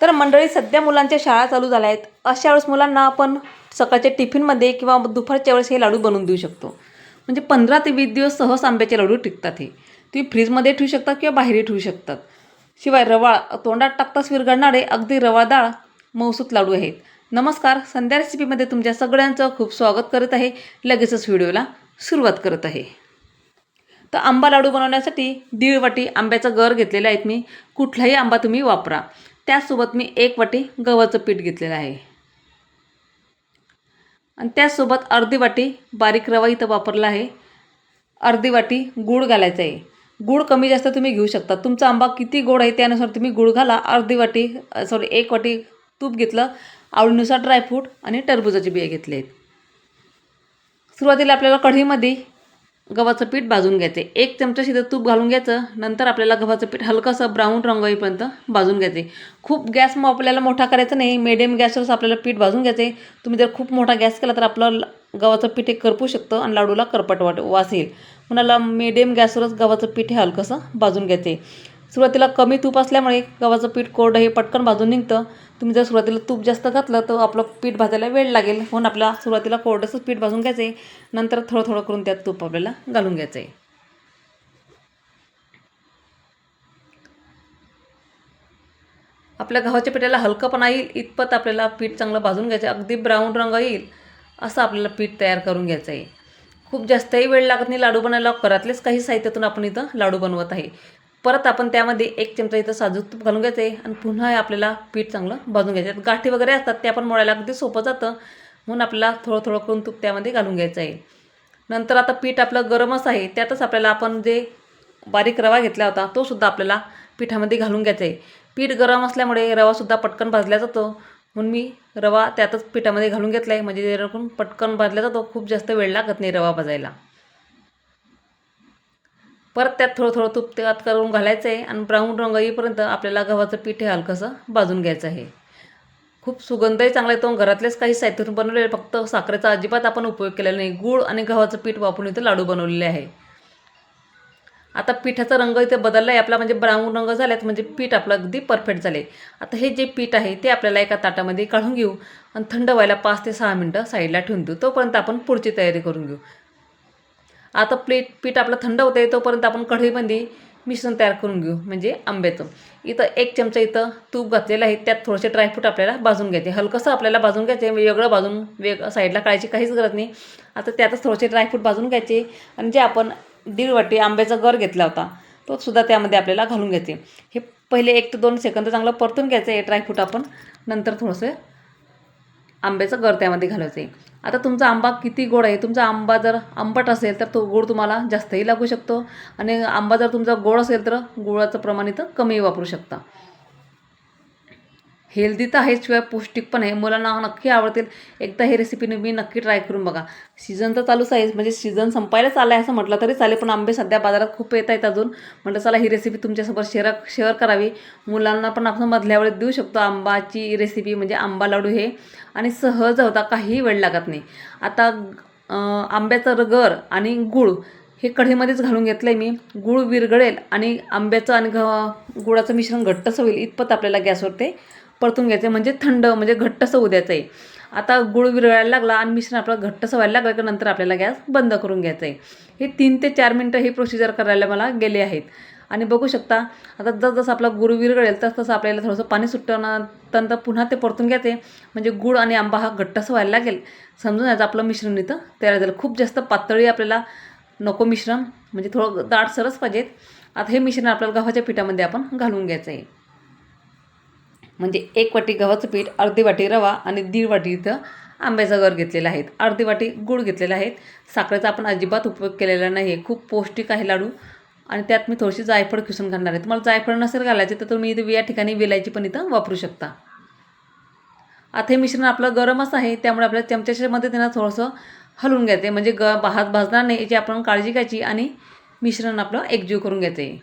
तर मंडळी सध्या मुलांच्या शाळा चालू झाल्या आहेत अशा वेळेस मुलांना आपण सकाळच्या टिफिनमध्ये किंवा दुपारच्या वेळेस हे लाडू बनवून देऊ शकतो. म्हणजे पंधरा ते वीस दिवस सहज आंब्याचे लाडू टिकतात हे. तुम्ही फ्रीजमध्ये ठेवू शकता किंवा बाहेरही ठेवू शकतात. शिवाय रवाळ तोंडात टाकताच विरघळणारे अगदी रवाळदाळ मौसूत लाडू आहेत. नमस्कार संध्या रेसिपीमध्ये तुमच्या सगळ्यांचं खूप स्वागत करत आहे. लगेचच व्हिडिओला सुरुवात करत आहे. तर आंबा लाडू बनवण्यासाठी दीड वाटी आंब्याचा गर घेतलेला आहेत मी. कुठलाही आंबा तुम्ही वापरा. त्यासोबत मी एक वाटी गव्हाचं पीठ घेतलेलं आहे. आणि त्याचसोबत अर्धी वाटी बारीक रवा इथं वापरला आहे. अर्धी वाटी गूळ घालायचं आहे. गूळ कमी जास्त तुम्ही घेऊ शकता. तुमचा आंबा किती गोड आहे त्यानुसार तुम्ही गूळ घाला. अर्धी वाटी सॉरी एक वाटी तूप घेतलं. आवडीनुसार ड्रायफ्रूट आणि टरबुजाचे बिया घेतले आहेत सुरुवातीला आपल्याला कढईमध्ये गव्हाचं पीठ भाजून घ्यायचे एक चमचा शिदं तूप घालून घ्यायचं. नंतर आपल्याला गव्हाचं पीठ हलकंसं ब्राऊन रंग येईपर्यंत भाजून घ्यायचे खूप गॅस मग आपल्याला मोठा करायचा नाही. मिडियम गॅसवरच आपल्याला पीठ भाजून घ्यायचे. तुम्ही जर खूप मोठा गॅस केला तर आपलं गव्हाचं पीठ हे करपू शकतं आणि लाडूला करपट वाट वास येईल. कुणाला मिडियम गॅसवरच गव्हाचं पीठ हे हलकंसं भाजून घ्यायचे सुरुवातीला कमी तूप असल्यामुळे गव्हाचं पीठ कोरडं हे पटकन भाजून निघतं. तुम्ही जर सुरुवातीला तूप जास्त घातलं तर आपलं पीठ भाजायला वेळ लागेल. म्हणून आपल्याला सुरुवातीला कोरडंसंच पीठ भाजून घ्यायचं आहे नंतर थोडं थोडं करून त्यात तूप आपल्याला घालून घ्यायचं आहे आपल्या गव्हाच्या पिठाला हलकंपणा येईल इतपत आपल्याला पीठ चांगलं भाजून घ्यायचं अगदी ब्राऊन रंग येईल असं आपल्याला पीठ तयार करून घ्यायचं आहे खूप जास्तही वेळ लागत नाही लाडू बनायला घरातलेच काही साहित्यातून आपण इथं लाडू बनवत आहे. परत आपण त्यामध्ये एक चमचा इथं साजूक तूप घालून घ्यायचं आहे आणि पुन्हा आपल्याला पीठ चांगलं भाजून घ्यायचं आहे. गाठी वगैरे असतात ते आपण मोडायला अगदी सोपं जातं. म्हणून आपल्याला थोडं थोडं करून तूप त्यामध्ये घालून घ्यायचं आहे. नंतर आता पीठ आपलं गरमच आहे त्यातच आपल्याला आपण जे बारीक रवा घेतला होता तो सुद्धा आपल्याला पिठामध्ये घालून घ्यायचा आहे. पीठ गरम असल्यामुळे रवासुद्धा पटकन भाजला जातो. म्हणून मी रवा त्यातच पिठामध्ये घालून घेतला आहे. म्हणजे जेणेकरून पटकन भाजला जातो. खूप जास्त वेळ लागत नाही रवा भाजायला. परत त्यात थोडं थोडं तूप त्यात करून घालायचं आहे आणि ब्राऊन रंग येईपर्यंत आपल्याला गव्हाचं पीठ हे हलकंसं भाजून घ्यायचं आहे. खूप सुगंधही चांगला येतो घरातलेच काही साहित्यातून बनवलेले फक्त साखरेचा अजिबात आपण उपयोग केलेला नाही. गूळ आणि गव्हाचं पीठ वापरून इथे लाडू बनवलेले आहे. आता पिठाचा रंग इथे बदलला आहे आपला म्हणजे ब्राऊन रंग झाल्यात म्हणजे पीठ आपलं अगदी परफेक्ट झाले आता हे जे पीठ आहे ते आपल्याला एका ताटामध्ये काढून घेऊ आणि थंड व्हायला पाच ते सहा मिनटं साईडला ठेवून देऊ. तोपर्यंत आपण पुढची तयारी करून घेऊ. आता प्लेट पीठ आपलं थंड होतं आहे तोपर्यंत आपण कढईमध्ये मिश्रण तयार करून घेऊ म्हणजे आंब्याचं. इथं एक चमचा इथं तूप घातलेलं आहे त्यात थोडेसे ड्रायफ्रूट आपल्याला भाजून घ्यायचे. हलकंसं आपल्याला भाजून घ्यायचे वेगळं भाजून वेग साईडला काढायची काहीच गरज नाही. आता त्यातच थोडेसे ड्रायफ्रूट भाजून घ्यायचे आणि जे आपण दीड वाटी आंब्याचा गर घेतला होता तो सुद्धा त्यामध्ये आपल्याला घालून घ्यायचे. हे पहिले एक ते दोन सेकंद चांगलं परतून घ्यायचं आहे ड्रायफ्रूट आपण. नंतर थोडंसं आंब्याचं गर त्यामध्ये घालायचं आहे. आता तुमचा आंबा किती गोड आहे? तुमचा आंबा जर आंबट असेल तर तो गोड तुम्हाला जास्तही लागू शकतो. आणि आंबा जर तुमचा गोड असेल तर गुळाचं प्रमाण इथं कमी वापरू शकता. हेल्दी तर आहेच शिवाय पौष्टिक पण आहे. मुलांना नक्की आवडतील. एकदा हे रेसिपी मी नक्की ट्राय करून बघा. सीझन तर चालूच आहे. म्हणजे सीझन संपायलाच आला आहे असं म्हटलं तरी चालेल. पण आंबे सध्या बाजारात खूप येत आहेत अजून. म्हटलं चला ही रेसिपी तुमच्यासोबत शेअर शेअर करावी. मुलांना पण आपण मधल्या वेळेत देऊ शकतो आंबाची रेसिपी म्हणजे आंबा लाडू हे. आणि सहज होता काहीही वेळ लागत नाही. आता आंब्याचं रगर आणि गूळ हे कढीमध्येच घालून घेतलं आहे मी. गूळ विरघळेल आणि आंब्याचं आणि घ गुळाचं मिश्रण घट्टसं होईल. इतपत आपल्याला गॅसवर ते परतून घ्यायचं म्हणजे थंड म्हणजे घट्टसं होऊ द्यायचं आहे आता गुळ विरळायला लागला आणि मिश्रण आपलं घट्टसं व्हायला लागलं की नंतर आपल्याला गॅस बंद करून घ्यायचं आहे हे तीन ते चार मिनटं ही प्रोसिजर करायला मला गेले आहेत. आणि बघू शकता आता जसजसं आपला गुळ विरघळेल तस तसं आपल्याला थोडंसं पाणी सुटणं पुन्हा ते परतून घ्यायचे म्हणजे गुळ आणि आंबा हा घट्टसं व्हायला लागेल. समजून याचं आपलं मिश्रण इथं तयार झालं. खूप जास्त पातळी आपल्याला नको मिश्रण. म्हणजे थोडं दाट सरस पाहिजेत. आता हे मिश्रण आपल्याला गव्हाच्या पिठामध्ये आपण घालून घ्यायचं आहे म्हणजे एक वाटी गव्हाचं पीठ अर्धी वाटी रवा आणि दीड वाटी इथं आंब्याचा गर घेतलेला आहे अर्धी वाटी गूळ घेतलेला आहे साखरेचा आपण अजिबात उपयोग केलेला नाही आहे खूप पौष्टिक आहे लाडू. आणि त्यात मी थोडीशी जायफळ किसून घालणार आहे. तुम्हाला जायफळ नसेल घालायचे तर तुम्ही इथं या ठिकाणी वेलायची पण इथं वापरू शकता. आता हे मिश्रण आपलं गरमच आहे. त्यामुळे आपल्याला चमच्याच्या त्यांना थोडंसं हलवून घ्यायचं आहे म्हणजे ग भात भाजणार नाही याची आपण काळजी घ्यायची आणि मिश्रण आपलं एकजीव करून घ्यायचं आहे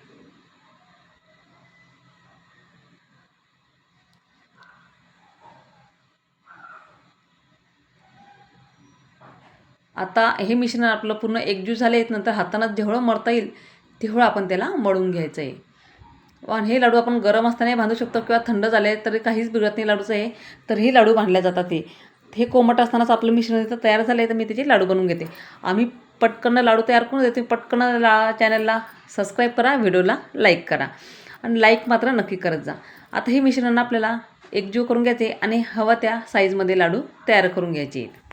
आता हे मिश्रण आपलं पूर्ण एकजूट झाले नंतर हातानं जेवढं मळता येईल तेवढं आपण त्याला मळून घ्यायचं आहे आणि हे लाडू आपण गरम असतानाही बांधू शकतो किंवा थंड झाले तरी काहीच बिघडत नाही लाडूचं हे. तर हे लाडू बांधले जातात ते. हे कोमट असतानाच आपलं मिश्रण इथं तयार झालं आहे तर मी त्याचे लाडू बनवून घेते. आम्ही पटकन लाडू तयार करून देते. पटकन ला चॅनलला सबस्क्राईब करा व्हिडिओला लाईक करा. आणि लाईक मात्र नक्की करत जा. आता हे मिश्रण आपल्याला एकजीव करून घ्यायचे आणि हवा त्या साईजमध्ये लाडू तयार करून घ्यायचे. आहेत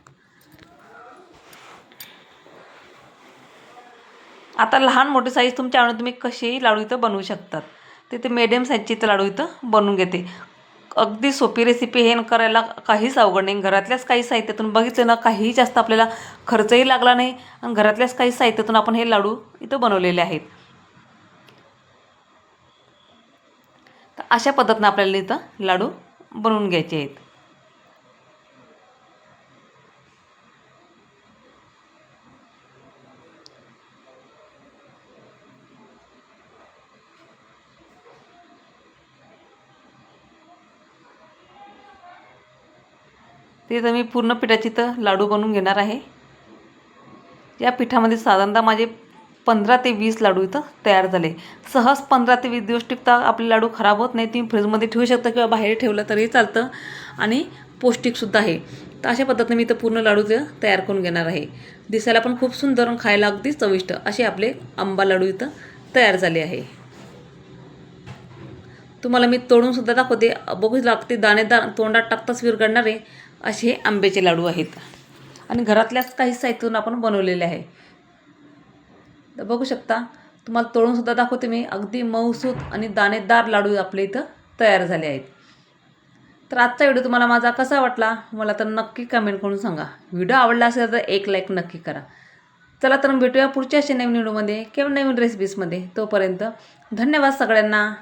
आता लहान मोठी साईज तुमच्या आवडीने तुम्ही कसेही लाडू इथं बनवू शकतात. ते ते मीडियम साईजची इथं लाडू इथं बनवून घेते. अगदी सोपी रेसिपी हे न करायला काहीच अवघड नाही. घरातल्याच काही साहित्यातून बघितलं ना काहीही जास्त आपल्याला खर्चही लागला नाही आणि घरातल्याच काही साहित्यातून आपण हे लाडू इथं बनवलेले आहेत. तर अशा पद्धतीनं आपल्याला इथं लाडू बनवून घ्यायचे आहेत. ते तर मी पूर्ण पिठाची तर लाडू बनवून घेणार आहे. या पिठामध्ये साधारणतः माझे पंधरा ते वीस लाडू इथं तयार झाले. सहज पंधरा ते वीस दिवस टिकता आपले लाडू खराब होत नाही तुम्ही फ्रीजमध्ये ठेवू शकता किंवा बाहेर ठेवलं तरी चालतं आणि पौष्टिकसुद्धा आहे. तर अशा पद्धतीने मी इथं पूर्ण लाडू ते तयार करून घेणार आहे. दिसायला पण खूप सुंदर आणि खायला अगदी चविष्ट असे आपले आंबा लाडू इथं तयार झाले आहे. तुम्हाला मी तोडूनसुद्धा दाखवते. बघू लागते दाणेदार तोंडात टाकताच विरघडणारे असे हे आंब्याचे लाडू आहेत. आणि घरातल्याच काही साहित्यातून आपण बनवलेले आहे. तर बघू शकता तुम्हाला तोडूनसुद्धा दाखवते मी. अगदी मऊसूत आणि दाणेदार लाडू आपल्या इथं तयार झाले आहेत. तर आजचा व्हिडिओ तुम्हाला माझा कसा वाटला मला तर नक्की कमेंट करून सांगा. व्हिडिओ आवडला असेल तर एक लाईक नक्की करा. चला तर मग भेटूया पुढच्या अशा नवीन व्हिडिओमध्ये किंवा नवीन रेसिपीजमध्ये तोपर्यंत धन्यवाद सगळ्यांना.